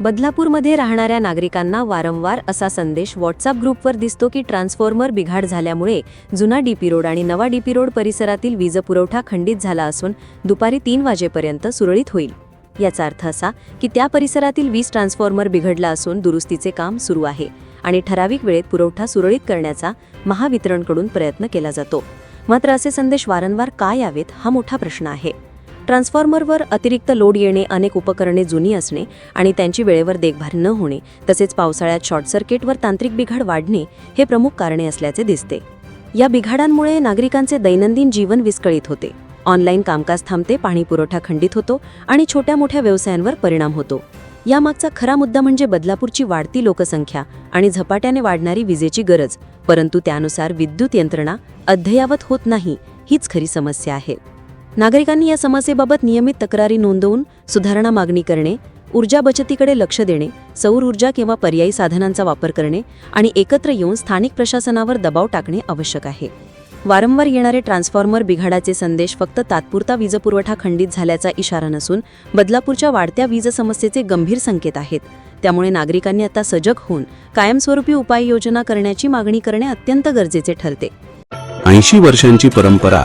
बदलापूरमध्ये राहणाऱ्या नागरिकांना वारंवार असा संदेश व्हॉट्सअप ग्रुपवर दिसतो की ट्रान्सफॉर्मर बिघाड झाल्यामुळे जुना डीपी रोड आणि नवा डीपी रोड परिसरातील वीज पुरवठा खंडित झाला असून दुपारी तीन वाजेपर्यंत सुरळीत होईल. याचा अर्थ असा की त्या परिसरातील वीज ट्रान्सफॉर्मर बिघडला असून दुरुस्तीचे काम सुरू आहे आणि ठराविक वेळेत पुरवठा सुरळीत करण्याचा महावितरणकडून प्रयत्न केला जातो. मात्र असे संदेश वारंवार का यावेत हा मोठा प्रश्न आहे. ट्रान्सफॉर्मरवर अतिरिक्त लोड येणे अनेक उपकरणे जुनी असणे आणि त्यांची वेळेवर देखभाल न होणे तसेच पावसाळ्यात शॉर्ट सर्किटवर तांत्रिक बिघाड वाढणे हे प्रमुख कारणे असल्याचे दिसते. या बिघाडांमुळे नागरिकांचे दैनंदिन जीवन विस्कळीत होते. ऑनलाईन कामकाज थांबते पाणीपुरवठा खंडित होतो आणि छोट्या मोठ्या व्यवसायांवर परिणाम होतो. यामागचा खरा मुद्दा म्हणजे बदलापूरची वाढती लोकसंख्या आणि झपाट्याने वाढणारी विजेची गरज परंतु त्यानुसार विद्युत यंत्रणा अद्ययावत होत नाही हीच खरी समस्या आहे. नागरिकांनी या समस्येबाबत नियमित तक्रारी नोंदवून सुधारणा मागणी करणे ऊर्जा बचतीकडे लक्ष देणे सौर ऊर्जा किंवा पर्यायी साधनांचा वापर करणे आणि एकत्र येऊन स्थानिक प्रशासनावर दबाव टाकणे आवश्यक आहे. वारंवार येणारे ट्रान्सफॉर्मर बिघाडाचे संदेश फक्त तात्पुरता वीजपुरवठा खंडित झाल्याचा इशारा नसून बदलापूरच्या वाढत्या वीज समस्येचे गंभीर संकेत आहेत. त्यामुळे नागरिकांनी आता सजग होऊन कायमस्वरूपी उपाययोजना करण्याची मागणी करणे अत्यंत गरजेचे ठरते. ऐंशी वर्षांची परंपरा